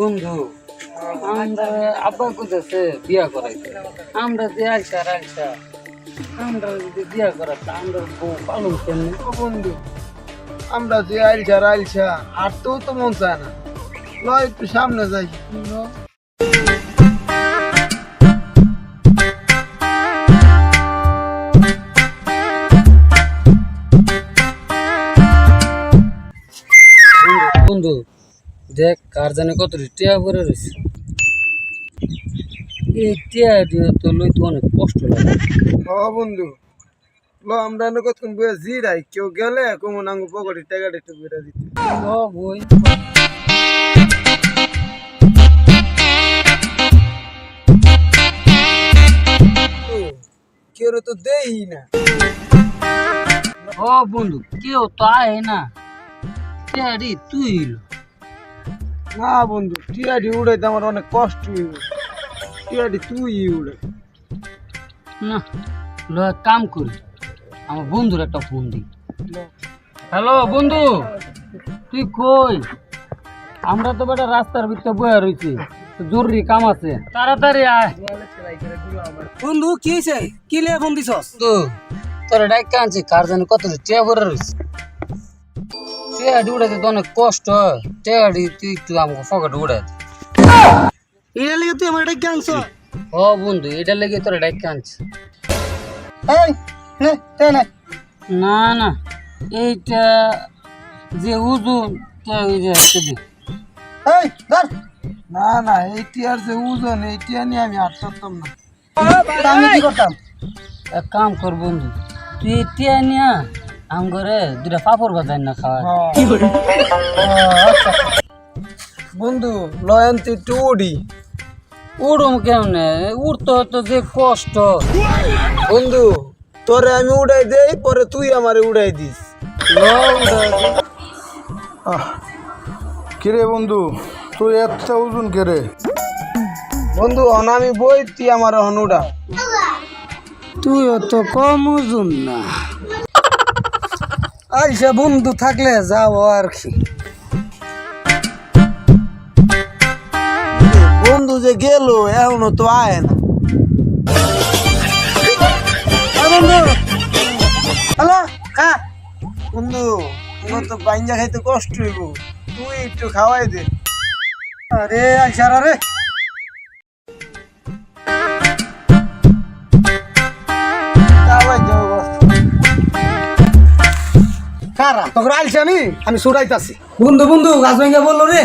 বন্ধু, আমরা আব্বা কোথাছে বিয়া করাইছে আমরা যে আলসা আলসা আমরা যদি বিয়া করাতে আমরা বউ পালন কেমনি ও বন্ধু, আমরা যে আইলছা আইলছা আর তো তো মন চায় না। লয় একটু সামনে যাই। বন্ধু দেখ কার জানে কত টিয়া করে রয়েছে। এই টিয়া তো লইতে অনেক কষ্ট লাগে। ও বন্ধু ল আমরা এনে কতক্ষণ বয়ে জিরাই কেউ গেলে কমন আঙ্গু পকেটে টাকাটা একটু বেড়ে দিতে। ও বই। কেউ তো দেই না। ও বন্ধু কেউ তো আয় না। টিয়ারি তুই লো। না বন্ধু টিয়াডি উড়াইতে আমার অনেক কষ্ট হইব। টিয়াডি তুই উড়ে না লো এক কাম করি আমার বন্ধুর একটা ফোন দিই। হ্যালো বন্ধু তুই কই? আমরা তো বেটা রাস্তার ভিতরে বয়ে রয়েছি জরুরি কাম আছে। তাড়াতাড়ি আয়। বন্ধু কি হয়েছে কি লে ফোন দিছস? তো তোরা ডাইকা আনছি কার জানি কত টিয়া করে রয়েছে টিয়াডি উড়াইতে তো অনেক কষ্ট টিয়াডি তুই একটু আমাকে পকেট উড়াই দে। এটা লেগে তুই আমার গ্যাংস ও বন্ধু এটা লেগে তোরা ডাইকা আনছি এই নে তে নে। না না এইটা যে ওজন তা ওই যে একটা দি। এই ধর। না না এই টিয়ার যে ওজন এই টিয়া নিয়ে আমি না। আমি কি করতাম? এক কাম কর বন্ধু তুই টিয়া নিয়া আম করে দুটা পাপড় বাজাই না খাওয়া বন্ধু লয়ন তুই একটু উড়ি। উড়ুম কেমনে? উড়তে হতো যে কষ্ট। বন্ধু তোরে আমি উড়াই দেই পরে তুই আমারে উড়াই দিস। ল উড়াই দে। কিরে বন্ধু তুই এত ওজন কেরে? বন্ধু হন আমি বই তুই আমার হন উড়া। তুই অত কম ওজন না। আইসা বন্ধু থাকলে যাও আর কি। বন্ধু যে গেল এখনও তো আয় না। বন্ধু! হ্যালো? খা বন্ধু তোমার তো বাইঞ্জা খাইতে কষ্ট হইব। তুই একটু খাওয়াই দে। আরে আইসারা রে। কারা তোকে আইছি আমি ছুটাইতাছি বন্ধু বন্ধু গাছ ভেঙে বলল রে।